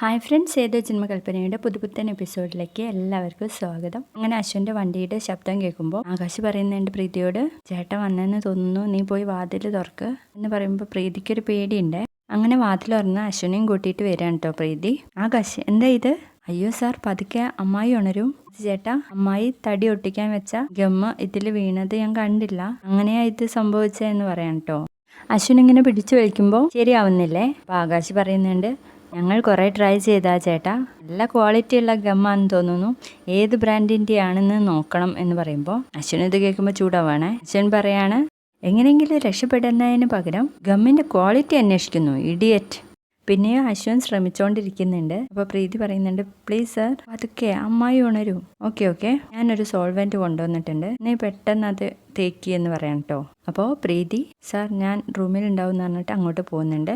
Hi friends ഏതോ ജന്മകൽപ്പനയുടെ പുതുപുത്തൻ എപ്പിസോഡിലേക്ക് എല്ലാവർക്കും സ്വാഗതം. അങ്ങനെ അശ്വന്റെ വണ്ടിയുടെ ശബ്ദം കേൾക്കുമ്പോൾ ആകാശ് പറയുന്നുണ്ട് പ്രീതിയോട് ചേട്ടൻ വന്നെന്ന് തോന്നുന്നു നീ പോയി വാതിൽ തുറക്ക് എന്ന് പറയുമ്പോൾ പ്രീതിക്കൊരു പേടിയുണ്ട്. അങ്ങനെ വാതിൽ തുറന്ന് അശ്വനെയും കൂട്ടിയിട്ട് വരാൻ കേട്ടോ പ്രീതി. ആകാശ് എന്താ ഇത്? അയ്യോ സാർ പതുക്കെ അമ്മായി ഉണരും. ചേട്ടാ അമ്മായി തടി ഒട്ടിക്കാൻ വെച്ച ഗമ്മ ഇതിൽ വീണത് ഞാൻ കണ്ടില്ല. അങ്ങനെയാ ഇത് സംഭവിച്ചതെന്ന് പറയാം കേട്ടോ അശ്വൻ ഇങ്ങനെ പിടിച്ചു വലിക്കുമ്പോൾ ശരിയാവുന്നില്ലേ? അപ്പോൾ ആകാശ് പറയുന്നുണ്ട് ഞങ്ങൾ കുറേ ട്രൈ ചെയ്താ ചേട്ടാ. നല്ല ക്വാളിറ്റി ഉള്ള ഗമ്മാന്ന് തോന്നുന്നു. ഏത് ബ്രാൻഡിന്റെ ആണെന്ന് നോക്കണം എന്ന് പറയുമ്പോൾ അശ്വിൻ ഇത് കേൾക്കുമ്പോൾ ചൂടാവാണേ. അശ്വൻ പറയാണ് എങ്ങനെയെങ്കിലും രക്ഷപ്പെടുന്നതിന് പകരം ഗമ്മിന്റെ ക്വാളിറ്റി അന്വേഷിക്കുന്നു ഇഡിയറ്റ് പിന്നെയും അശ്വൻ ശ്രമിച്ചുകൊണ്ടിരിക്കുന്നുണ്ട് അപ്പോൾ പ്രീതി പറയുന്നുണ്ട് പ്ലീസ് സർ അതൊക്കെ അമ്മായി ഉണരൂ. ഓക്കെ ഓക്കെ ഞാനൊരു സോൾവെന്റ് കൊണ്ടുവന്നിട്ടുണ്ട്. നീ പെട്ടെന്ന് അത് തേക്കി എന്ന് പറയാം കേട്ടോ അപ്പോൾ പ്രീതി സാർ ഞാൻ റൂമിൽ ഉണ്ടാവും എന്ന് പറഞ്ഞിട്ട് അങ്ങോട്ട് പോകുന്നുണ്ട്.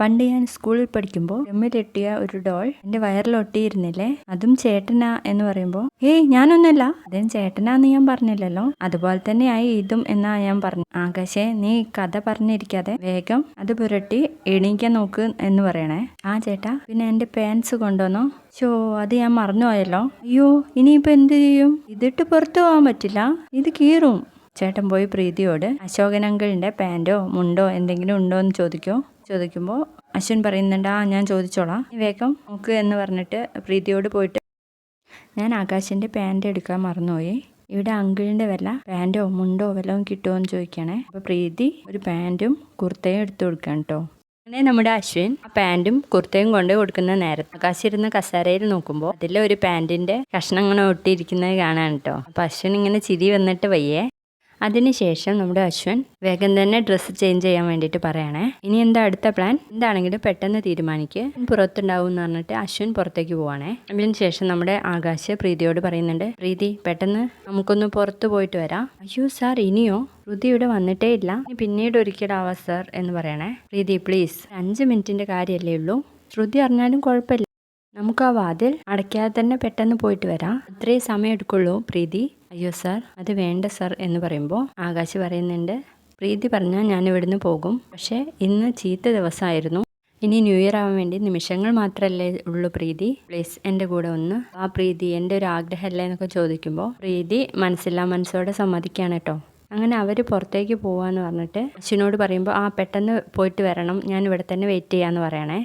പണ്ട് ഞാൻ സ്കൂളിൽ പഠിക്കുമ്പോൾ എമ്മിലെട്ടിയ ഒരു ഡോൾ എന്റെ വയറിലൊട്ടിയിരുന്നില്ലേ അതും ചേട്ടനാ എന്ന് പറയുമ്പോൾ ഏയ് ഞാനൊന്നല്ല. അതും ചേട്ടനാന്ന് ഞാൻ പറഞ്ഞില്ലല്ലോ. അതുപോലെ തന്നെയായി ഇതും എന്നാ ഞാൻ പറഞ്ഞു. ആകാശേ നീ കഥ പറഞ്ഞിരിക്കാതെ വേഗം അത് പുരട്ടി എണീക്കാൻ നോക്ക് എന്ന് പറയണേ. ആ ചേട്ടാ. പിന്നെ എന്റെ പാൻസ് കൊണ്ടുവന്നോ? ഷോ അത് ഞാൻ മറന്നുപോയല്ലോ. അയ്യോ ഇനിയിപ്പോൾ എന്ത് ചെയ്യും? ഇതിട്ട് പുറത്തു പോകാൻ പറ്റില്ല. ഇത് കീറും. ചേട്ടൻ പോയി പ്രീതിയോട് അശോകൻ അങ്കിളിന്റെ പാന്റോ മുണ്ടോ എന്തെങ്കിലും ഉണ്ടോ എന്ന് ചോദിക്കോ? ചോദിക്കുമ്പോൾ അശ്വിൻ പറയുന്നുണ്ട് ആ ഞാൻ ചോദിച്ചോളാം. വേഗം നോക്ക് എന്ന് പറഞ്ഞിട്ട് പ്രീതിയോട് പോയിട്ട് ഞാൻ ആകാശിന്റെ പാന്റ് എടുക്കാൻ മറന്നുപോയി. ഇവിടെ അങ്കിളിന്റെ വല്ല പാന്റോ മുണ്ടോ വല്ലതും കിട്ടുമോ എന്ന് ചോദിക്കണേ. അപ്പോൾ പ്രീതി ഒരു പാന്റും കുർത്തയും എടുത്തു കൊടുക്കണം കേട്ടോ അങ്ങനെ നമ്മുടെ അശ്വിൻ ആ പാന്റും കുർത്തയും കൊണ്ട് കൊടുക്കുന്ന നേരത്ത് ആകാശിരുന്ന കസേരയിൽ നോക്കുമ്പോൾ അതിലെ ഒരു പാന്റിന്റെ കഷ്ണം ഇങ്ങനെ ഒട്ടിയിരിക്കുന്നത് കാണാൻ കേട്ടോ അപ്പോൾ അശ്വിൻ ഇങ്ങനെ ചിരി വന്നിട്ട് വയ്യേ അതിനുശേഷം നമ്മുടെ അശ്വൻ വേഗം തന്നെ ഡ്രസ്സ് ചേഞ്ച് ചെയ്യാൻ വേണ്ടിയിട്ട് പറയണേ. ഇനി എന്താ അടുത്ത പ്ലാൻ എന്താണെങ്കിലും പെട്ടെന്ന് തീരുമാനിക്ക്. പുറത്തുണ്ടാവും എന്ന് പറഞ്ഞിട്ട് അശ്വൻ പുറത്തേക്ക് പോവാണേ. അതിന് ശേഷം നമ്മുടെ ആകാശ് പ്രീതിയോട് പറയുന്നുണ്ട് പ്രീതി പെട്ടെന്ന് നമുക്കൊന്ന് പുറത്തു പോയിട്ട് വരാം. അയ്യോ സാർ ഇനിയോ? ശ്രുതി ഇവിടെ വന്നിട്ടേ ഇല്ല. പിന്നീട് ഒരിക്കലാവാം സാർ എന്ന് പറയണേ. പ്രീതി പ്ലീസ് അഞ്ച് മിനിറ്റിന്റെ കാര്യമല്ലേ ഉള്ളൂ. ശ്രുതി അറിഞ്ഞാലും കുഴപ്പമില്ല. നമുക്ക് ആ വാതിൽ അടയ്ക്കാതെ തന്നെ പെട്ടെന്ന് പോയിട്ട് വരാം. അത്രേ സമയം എടുക്കുള്ളൂ പ്രീതി. അയ്യോ സാർ അത് വേണ്ട സാർ എന്ന് പറയുമ്പോൾ ആകാശ് പറയുന്നുണ്ട് പ്രീതി പറഞ്ഞാൽ ഞാൻ ഇവിടുന്ന് പോകും. പക്ഷേ ഇന്ന് ചീത്ത ദിവസമായിരുന്നു ഇനി ന്യൂ ഇയർ ആവാൻ വേണ്ടി നിമിഷങ്ങൾ മാത്രമല്ലേ ഉള്ളൂ പ്രീതി. പ്ലീസ് എന്റെ കൂടെ ഒന്ന് ആ പ്രീതി എന്റെ ഒരു ആഗ്രഹമല്ലേ എന്നൊക്കെ ചോദിക്കുമ്പോൾ പ്രീതി മനസ്സില്ലാ മനസ്സോടെ സമ്മതിക്കുകയാണ് കേട്ടോ. അങ്ങനെ അവർ പുറത്തേക്ക് പോവാന്ന് പറഞ്ഞിട്ട് അച്ഛനോട് പറയുമ്പോൾ ആ പെട്ടെന്ന് പോയിട്ട് വരണം. ഞാൻ ഇവിടെ തന്നെ വെയിറ്റ് ചെയ്യാമെന്ന് പറയണേ.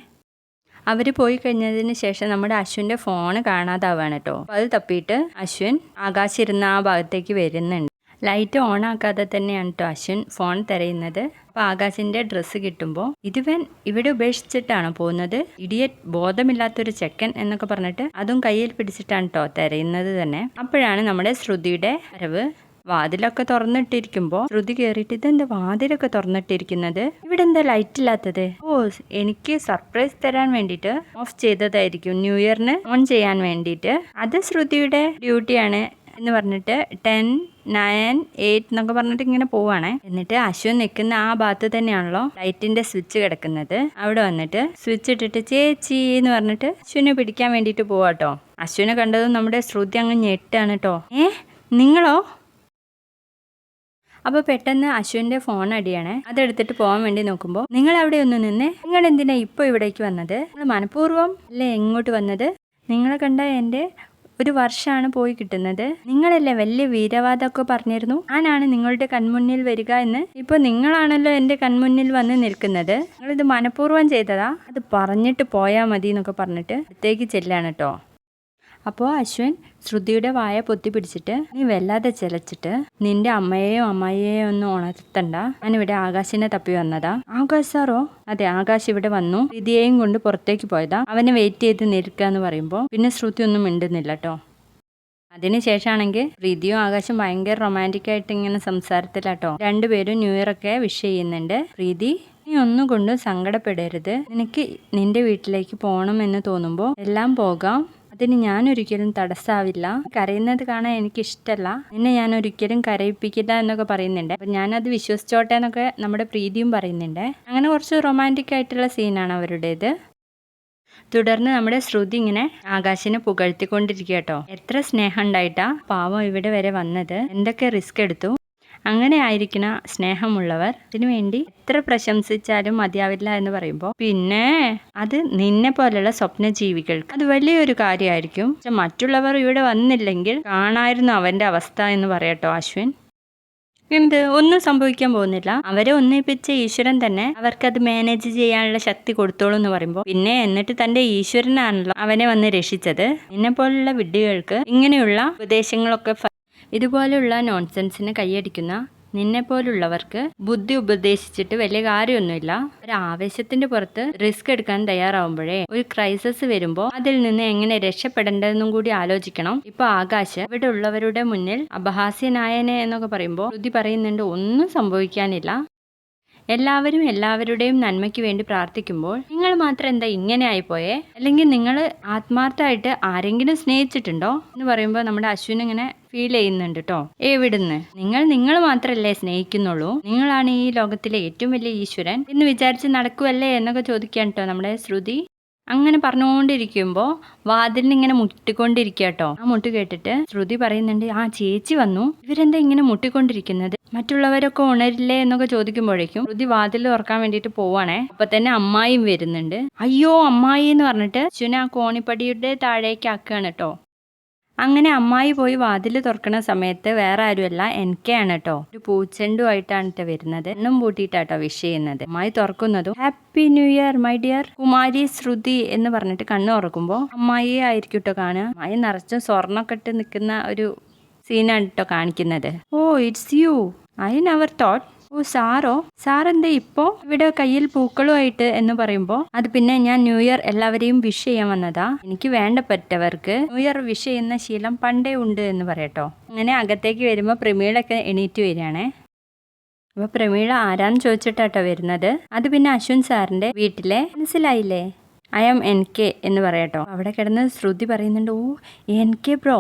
അവർ പോയി കഴിഞ്ഞതിന് ശേഷം നമ്മുടെ അശ്വിന്റെ ഫോണ് കാണാതാവാണ് കേട്ടോ അപ്പോൾ അത് തപ്പിയിട്ട് അശ്വിൻ ആകാശിരുന്ന ആ ഭാഗത്തേക്ക് വരുന്നുണ്ട്. ലൈറ്റ് ഓൺ ആക്കാതെ തന്നെയാണ് കേട്ടോ അശ്വിൻ ഫോൺ തിരയുന്നത്. അപ്പോൾ ആകാശിന്റെ ഡ്രസ്സ് കിട്ടുമ്പോൾ ഇതുവൻ ഇവിടെ ഉപേക്ഷിച്ചിട്ടാണ് പോകുന്നത്? ഇഡിയറ്റ് ബോധമില്ലാത്തൊരു ചെക്കൻ എന്നൊക്കെ പറഞ്ഞിട്ട് അതും കയ്യിൽ പിടിച്ചിട്ടാണ് കേട്ടോ തിരയുന്നത് തന്നെ. അപ്പോഴാണ് നമ്മുടെ ശ്രുതിയുടെ വരവ് വാതിലൊക്കെ തുറന്നിട്ടിരിക്കുമ്പോൾ ശ്രുതി കയറിയിട്ട് ഇതെന്താ വാതിലൊക്കെ തുറന്നിട്ടിരിക്കുന്നത്? ഇവിടെ എന്താ ലൈറ്റ് ഇല്ലാത്തത്? ഓ എനിക്ക് സർപ്രൈസ് തരാൻ വേണ്ടിയിട്ട് ഓഫ് ചെയ്തതായിരിക്കും ന്യൂ ഇയറിന് ഓൺ ചെയ്യാൻ വേണ്ടിയിട്ട്. അത് ശ്രുതിയുടെ ഡ്യൂട്ടിയാണ് എന്ന് പറഞ്ഞിട്ട് ടെൻ നയൻ എയ്റ്റ് എന്നൊക്കെ പറഞ്ഞിട്ട് ഇങ്ങനെ പോവാണേ. എന്നിട്ട് അശ്വൻ നിൽക്കുന്ന ആ ഭാഗത്ത് തന്നെയാണല്ലോ ലൈറ്റിന്റെ സ്വിച്ച് കിടക്കുന്നത്. അവിടെ വന്നിട്ട് സ്വിച്ച് ഇട്ടിട്ട് ചേച്ചി എന്ന് പറഞ്ഞിട്ട് അശ്വിനെ പിടിക്കാൻ വേണ്ടിയിട്ട് പോവാട്ടോ. അശ്വിനെ കണ്ടതും നമ്മുടെ ശ്രുതി അങ്ങ് ഞെട്ടാണ് കേട്ടോ ഏ നിങ്ങളോ? അപ്പോൾ പെട്ടെന്ന് അശ്വിന്റെ ഫോൺ അടിയാണ്. അതെടുത്തിട്ട് പോകാൻ വേണ്ടി നോക്കുമ്പോൾ നിങ്ങൾ അവിടെ ഒന്ന് നിന്നേ നിങ്ങൾ എന്തിനാ ഇപ്പോൾ ഇവിടേക്ക് വന്നത്? നിങ്ങൾ മനഃപൂർവം അല്ലേ എങ്ങോട്ട് വന്നത്? നിങ്ങളെ കണ്ട എന്റെ ഒരു വർഷമാണ് പോയി കിട്ടുന്നത്. നിങ്ങളല്ലേ വലിയ വീരവാദമൊക്കെ പറഞ്ഞിരുന്നു? ഞാനാണ് നിങ്ങളുടെ കൺമുന്നിൽ വരിക എന്ന്. ഇപ്പോൾ നിങ്ങളാണല്ലോ എന്റെ കൺമുന്നിൽ വന്ന് നിൽക്കുന്നത്. നിങ്ങളിത് മനഃപൂർവം ചെയ്തതാ. അത് പറഞ്ഞിട്ട് പോയാൽ മതി എന്നൊക്കെ പറഞ്ഞിട്ട് അടുത്തേക്ക് ചെല്ലാണ് കേട്ടോ അപ്പോൾ അശ്വൻ ശ്രുതിയുടെ വായ പൊത്തി പിടിച്ചിട്ട് നീ വല്ലാതെ ചെലച്ചിട്ട് നിന്റെ അമ്മയെയോ അമ്മായിയെയോ ഒന്നും ഉണർത്തണ്ട. ഞാനിവിടെ ആകാശിനെ തപ്പി വന്നതാ. ആകാശ് സാറോ? അതെ ആകാശ് ഇവിടെ വന്നു. ശ്രുതിയെയും കൊണ്ട് പുറത്തേക്ക് പോയതാ. അവനെ വെയിറ്റ് ചെയ്ത് നിൽക്കുക എന്ന് പറയുമ്പോൾ പിന്നെ ശ്രുതി ഒന്നും മിണ്ടുന്നില്ല കേട്ടോ അതിനുശേഷമാണെങ്കിൽ പ്രീതിയും ആകാശം ഭയങ്കര റൊമാന്റിക് ആയിട്ട് ഇങ്ങനെ സംസാരത്തിലാട്ടോ രണ്ടുപേരും ന്യൂ ഇയർ ഒക്കെ വിഷ് ചെയ്യുന്നുണ്ട്. പ്രീതി നീ ഒന്നും കൊണ്ടും സങ്കടപ്പെടരുത്. നിനക്ക് നിന്റെ വീട്ടിലേക്ക് പോകണം എന്ന് തോന്നുമ്പോൾ എല്ലാം പോകാം. അതിന് ഞാൻ ഒരിക്കലും തടസ്സാവില്ല. കരയുന്നത് കാണാൻ എനിക്ക് ഇഷ്ടമല്ല നിന്നെ ഞാൻ ഒരിക്കലും കരയിപ്പിക്കില്ല എന്നൊക്കെ പറയുന്നുണ്ട്. അപ്പൊ ഞാനത് വിശ്വസിച്ചോട്ടെ എന്നൊക്കെ നമ്മുടെ പ്രീതിയും പറയുന്നുണ്ട്. അങ്ങനെ കുറച്ച് റൊമാന്റിക് ആയിട്ടുള്ള സീനാണ് അവരുടേത്. തുടർന്ന് നമ്മുടെ ശ്രുതി ഇങ്ങനെ ആകാശിനെ പുകഴ്ത്തിക്കൊണ്ടിരിക്കുക കേട്ടോ എത്ര സ്നേഹം ഉണ്ടായിട്ടാ പാവം ഇവിടെ വരെ വന്നത്. എന്തൊക്കെ റിസ്ക് എടുത്തു? അങ്ങനെ ആയിരിക്കണ സ്നേഹമുള്ളവർ അതിനു വേണ്ടി എത്ര പ്രശംസിച്ചാലും മതിയാവില്ല എന്ന് പറയുമ്പോൾ പിന്നെ അത് നിന്നെ പോലുള്ള സ്വപ്നജീവികൾക്ക് അത് വലിയൊരു കാര്യമായിരിക്കും. മറ്റുള്ളവർ ഇവിടെ വന്നില്ലെങ്കിൽ കാണായിരുന്നു അവന്റെ അവസ്ഥ എന്ന് പറയട്ടോ അശ്വിൻ. എന്ത്? ഒന്നും സംഭവിക്കാൻ പോകുന്നില്ല. അവരെ ഒന്നിപ്പിച്ച ഈശ്വരൻ തന്നെ അവർക്കത് മാനേജ് ചെയ്യാനുള്ള ശക്തി കൊടുത്തോളൂ എന്ന് പറയുമ്പോൾ പിന്നെ എന്നിട്ട് തന്റെ ഈശ്വരനാണല്ലോ അവനെ വന്ന് രക്ഷിച്ചത്. എന്നെ പോലുള്ള വിഡ്ഢികൾക്ക് ഇങ്ങനെയുള്ള ഉപദേശങ്ങളൊക്കെ ഇതുപോലുള്ള നോൺസെൻസിന് കൈയടിക്കുന്ന നിന്നെ പോലുള്ളവർക്ക് ബുദ്ധി ഉപദേശിച്ചിട്ട് വലിയ കാര്യമൊന്നുമില്ല. ഒരു ആവേശത്തിന്റെ പുറത്ത് റിസ്ക് എടുക്കാൻ തയ്യാറാവുമ്പോഴേ ഒരു ക്രൈസിസ് വരുമ്പോൾ അതിൽ നിന്ന് എങ്ങനെ രക്ഷപ്പെടേണ്ടതെന്നും കൂടി ആലോചിക്കണം. ഇപ്പൊ ആകാശ് ഇവിടെ ഉള്ളവരുടെ മുന്നിൽ അപഹാസ്യനായനെ എന്നൊക്കെ പറയുമ്പോൾ ബുദ്ധി പറയുന്നുണ്ട് ഒന്നും സംഭവിക്കാനില്ല. എല്ലാവരും എല്ലാവരുടെയും നന്മയ്ക്ക് വേണ്ടി പ്രാർത്ഥിക്കുമ്പോൾ നിങ്ങൾ മാത്രം എന്താ ഇങ്ങനെ ആയിപ്പോയേ? അല്ലെങ്കിൽ നിങ്ങൾ ആത്മാർത്ഥമായിട്ട് ആരെങ്കിലും സ്നേഹിച്ചിട്ടുണ്ടോ? എന്ന് പറയുമ്പോൾ നമ്മുടെ അശ്വിൻ ഇങ്ങനെ ഫീൽ ചെയ്യുന്നുണ്ട് കേട്ടോ എവിടുന്ന്? നിങ്ങൾ നിങ്ങൾ മാത്രമല്ലേ സ്നേഹിക്കുന്നുള്ളൂ? നിങ്ങളാണ് ഈ ലോകത്തിലെ ഏറ്റവും വലിയ ഈശ്വരൻ എന്ന് വിചാരിച്ച് നടക്കുവല്ലേ എന്നൊക്കെ ചോദിക്കാൻ കേട്ടോ നമ്മുടെ ശ്രുതി. അങ്ങനെ പറഞ്ഞുകൊണ്ടിരിക്കുമ്പോൾ വാതിലിന് ഇങ്ങനെ മുട്ടിക്കൊണ്ടിരിക്കുക കേട്ടോ ആ മുട്ട് കേട്ടിട്ട് ശ്രുതി പറയുന്നുണ്ട് ആ ചേച്ചി വന്നു. ഇവരെന്താ ഇങ്ങനെ മുട്ടിക്കൊണ്ടിരിക്കുന്നത്? മറ്റുള്ളവരൊക്കെ ഉണരില്ലേ? എന്നൊക്കെ ചോദിക്കുമ്പോഴേക്കും ശ്രുതി വാതിൽ തുറക്കാൻ വേണ്ടിയിട്ട് പോവാണേ. അപ്പൊ തന്നെ അമ്മായിയും വരുന്നുണ്ട്. അയ്യോ അമ്മായി എന്ന് പറഞ്ഞിട്ട് അശ്വിനെ ആ കോണിപ്പടിയുടെ താഴേക്ക് ആക്കുകയാണ് കേട്ടോ. അങ്ങനെ അമ്മായി പോയി വാതിൽ തുറക്കണ സമയത്ത് വേറെ ആരുമല്ല എനിക്കാണ് കേട്ടോ ഒരു പൂച്ചെണ്ടുമായിട്ടാണ് കേട്ടോ വരുന്നത്. എന്നും പൂട്ടിയിട്ടാട്ടോ വിഷ് ചെയ്യുന്നത്. അമ്മായി തുറക്കുന്നതും happy new year my dear. Kumari Shruti എന്ന് പറഞ്ഞിട്ട് കണ്ണു തുറക്കുമ്പോൾ അമ്മായി ആയിരിക്കും കേട്ടോ കാണുക. അമ്മായി നിറച്ചും സ്വർണമൊക്കെ ഇട്ട് നിൽക്കുന്ന ഒരു സീനാണ് കേട്ടോ കാണിക്കുന്നത്. ഓ it's you I never thought oh സാറോ? Sir എന്താ ഇപ്പോ? ഇവിടെ കയ്യിൽ പൂക്കളുമായിട്ട് എന്ന് പറയുമ്പോൾ അത് പിന്നെ ഞാൻ ന്യൂ ഇയർ എല്ലാവരെയും വിഷ് ചെയ്യാൻ വന്നതാ. എനിക്ക് വേണ്ടപ്പെട്ടവർക്ക് ന്യൂ ഇയർ വിഷ് ചെയ്യുന്ന ശീലം പണ്ടേ ഉണ്ട് എന്ന് പറയട്ടോ. അങ്ങനെ അകത്തേക്ക് വരുമ്പോൾ പ്രമീളൊക്കെ എണീറ്റ് വരികയാണേ. അപ്പൊ പ്രമീള ആരാന്ന് ചോദിച്ചിട്ടാട്ടോ വരുന്നത്? അത് പിന്നെ അശ്വിൻ സാറിന്റെ വീട്ടിലെ? മനസ്സിലായില്ലേ? ഐ എം എൻ കെ എന്ന് പറയട്ടോ. അവിടെ കിടന്ന് ശ്രുതി പറയുന്നുണ്ട് ഓ എൻ കെ ബ്രോ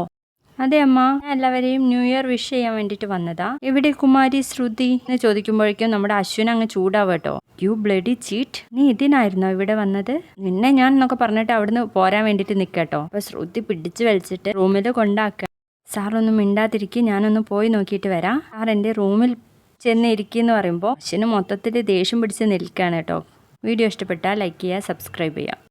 അതെ അമ്മ. ഞാൻ എല്ലാവരെയും ന്യൂ ഇയർ വിഷ് ചെയ്യാൻ വേണ്ടിട്ട് വന്നതാ. എവിടെ കുമാരി ശ്രുതി എന്ന് ചോദിക്കുമ്പോഴേക്കും നമ്മുടെ അശ്വിൻ അങ്ങ് ചൂടാവട്ടോ യു ബ്ലഡി ചീറ്റ് നീ ഇതിനായിരുന്നോ ഇവിടെ വന്നത്? നിന്നെ ഞാൻ എന്നൊക്കെ പറഞ്ഞിട്ട് അവിടുന്ന് പോരാൻ വേണ്ടിട്ട് നിക്കട്ടോ അപ്പൊ ശ്രുതി പിടിച്ചു വലിച്ചിട്ട് റൂമിൽ കൊണ്ടാക്ക. സാറൊന്നും ഒന്നും മിണ്ടാതിരിക്കും. ഞാനൊന്ന് പോയി നോക്കിയിട്ട് വരാം. സാർ എന്റെ റൂമിൽ ചെന്ന് ഇരിക്കുമെന്ന് പറയുമ്പോൾ അശ്വിന് മൊത്തത്തിൽ ദേഷ്യം പിടിച്ച് നിൽക്കുകയാണ് കേട്ടോ. വീഡിയോ ഇഷ്ടപ്പെട്ടാൽ ലൈക്ക് ചെയ്യുക സബ്സ്ക്രൈബ് ചെയ്യുക